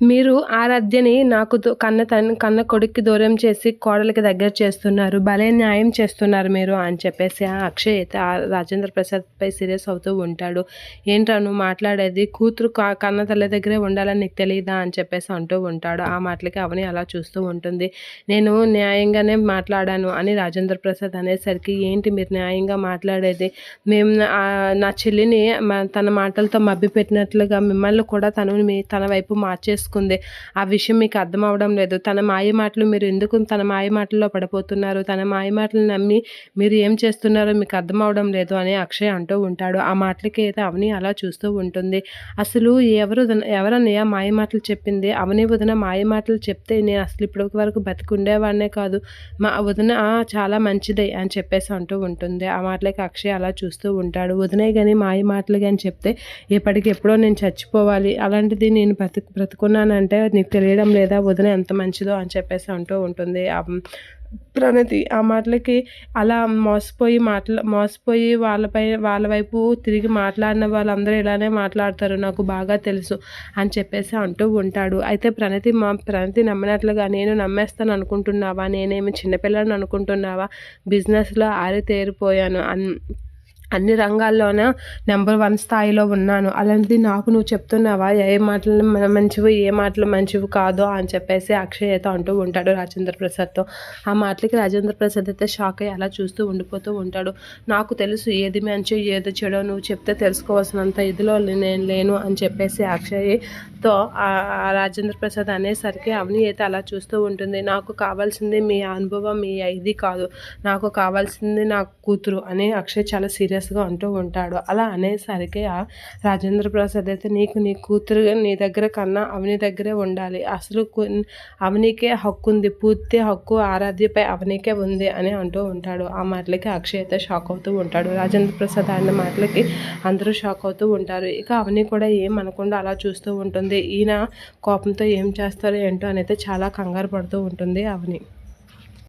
మీరు ఆరాధ్యని నాకు కన్న తన కన్న కొడుక్కి దూరం చేసి కోడలికి దగ్గర చేస్తున్నారు. భలే న్యాయం చేస్తున్నారు మీరు అని చెప్పేసి ఆ అక్షయ్ అయితే ఆ రాజేంద్ర ప్రసాద్పై సీరియస్ అవుతూ ఉంటాడు. ఏంట్రా నువ్వు మాట్లాడేది? కూతురు కన్న తల్లి దగ్గరే ఉండాలని నీకు తెలియదా అని చెప్పేసి అంటూ ఉంటాడు. ఆ మాటలకి అవని అలా చూస్తూ ఉంటుంది. నేను న్యాయంగానే మాట్లాడాను అని రాజేంద్ర ప్రసాద్ అనేసరికి ఏంటి మీరు న్యాయంగా మాట్లాడేది? మేము నా చెల్లిని తన మాటలతో మబ్బి పెట్టినట్లుగా మిమ్మల్ని కూడా తను మీ తన వైపు మార్చేసుకుంది ఆ విషయం మీకు అర్థం అవడం లేదు. తన మాయ మాటలు మీరు ఎందుకు తన మాయ మాటల్లో పడిపోతున్నారు తన మాయ మాటలు నమ్మి మీరు ఏం చేస్తున్నారో మీకు అర్థం అవడం లేదు అని అక్షయ్ అంటూ ఉంటాడు. ఆ మాటలకి అయితే అవని అలా చూస్తూ ఉంటుంది. అసలు ఎవరు ఎవరన్నయ్య మాయ మాటలు చెప్పింది? అవని వదిన మాయ మాటలు చెప్తే నేను అసలు ఇప్పటి వరకు బతికుండేవాడినే కాదు. మా వదిన చాలా మంచిదే అని చెప్పేసి అంటూ ఉంటుంది. ఆ మాటలకి అక్షయ్ అలా చూస్తూ ఉంటాడు. వదినే కానీ మాయ మాటలు కానీ చెప్తే ఎప్పటికి ఎప్పుడో నేను చచ్చిపోవాలి. అలాంటిది నేను బ్రతుకు బ్రతుకున్నానంటే నీకు తెలియడం లేదా వదిన ఎంత మంచిదో అని చెప్పేసి అంటూ ఉంటుంది. ప్రణతి ఆ మాటలకి అలా మోసపోయి మాట్లా మోసపోయి వాళ్ళపై వాళ్ళ వైపు తిరిగి మాట్లాడిన వాళ్ళందరూ ఇలానే మాట్లాడతారు నాకు బాగా తెలుసు అని చెప్పేసి అంటూ ఉంటాడు. అయితే ప్రణతి మా ప్రణతి నమ్మినట్లుగా నేను నమ్మేస్తాను అనుకుంటున్నావా? నేనేమి చిన్నపిల్లని అనుకుంటున్నావా? బిజినెస్లో ఆరితేరిపోయాను. అన్ అన్ని రంగాల్లోనే నెంబర్ వన్ స్థాయిలో ఉన్నాను. అలాంటిది నాకు నువ్వు చెప్తున్నావా? ఏ మాటలు మంచివి ఏ మాటలు మంచివి కాదో అని చెప్పేసి అక్షయ్ అయితే అంటూ ఉంటాడు రాజేంద్ర ప్రసాద్తో. ఆ మాటలకి రాజేంద్ర ప్రసాద్ అయితే షాక్ అయ్యి అలా చూస్తూ ఉండిపోతూ ఉంటాడు. నాకు తెలుసు ఏది మంచి ఏది చెడో నువ్వు చెప్తే తెలుసుకోవాల్సినంత ఇదిలో నేను లేను అని చెప్పేసి అక్షయ్తో ఆ రాజేంద్ర ప్రసాద్ అనేసరికి అవని అయితే అలా చూస్తూ ఉంటుంది. నాకు కావాల్సింది మీ అనుభవం మీ ఇది కాదు. నాకు కావాల్సింది నా కూతురు అని అక్షయ్ చాలా సీరియస్ సీరియస్గా అంటూ ఉంటాడు. అలా అనేసరికి ఆ రాజేంద్ర ప్రసాద్ అయితే నీకు నీ కూతురు నీ దగ్గర కన్నా అవని దగ్గరే ఉండాలి. అసలు అవనికే హక్కు ఉంది. పూర్తి హక్కు ఆరాధ్యపై అవనికే ఉంది అని అంటూ ఉంటాడు. ఆ మాటలకి అక్షయ్ అయితే షాక్ అవుతూ ఉంటాడు. రాజేంద్ర ప్రసాద్ అన్న మాటలకి అందరూ షాక్ అవుతూ ఉంటారు. ఇక అవని కూడా ఏం అనకుండా అలా చూస్తూ ఉంటుంది. ఈయన కోపంతో ఏం చేస్తారో ఏంటో అని అయితే చాలా కంగారు పడుతూ ఉంటుంది అవని.